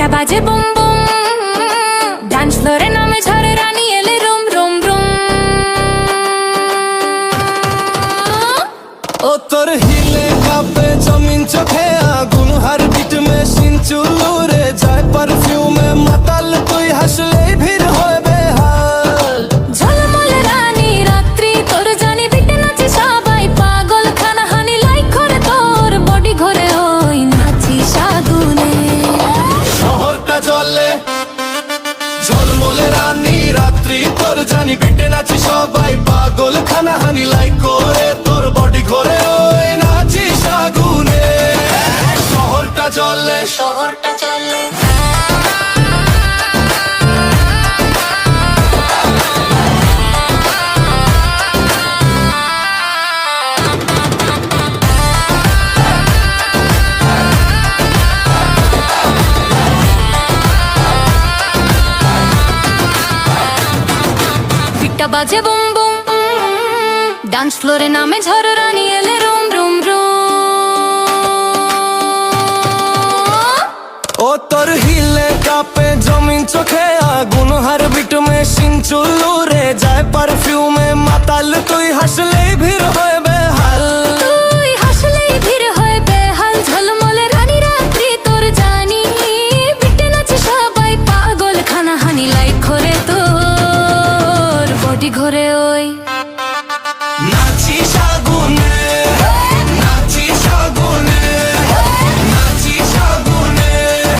ফিটা বাজে boom boom. Dance ফ্লোরে নামে ঝরে রানী এলে রুম রুম রুম। ও তোর হিলে কাপে জমিন চোখে আগুন। জানি বিটে নাচি সবাই পাগল খানা হানি লাইক করে। তোর বডি ঘরে, ওই নাচি সাগুনে। শহরটা চলে শহরটা ফিটা বাজে, বুম বুম ডান্স ফ্লোরে নামে ঝড় রানী এলে রুম রুম রুম। ও তোর হিলে কাপে জমিন চোখে আগুন, হার বিট মেশিন চুলুরে যায় পারফিউমে মাতাল তুই হাসলেই ভিড় হয় ঘরে ওই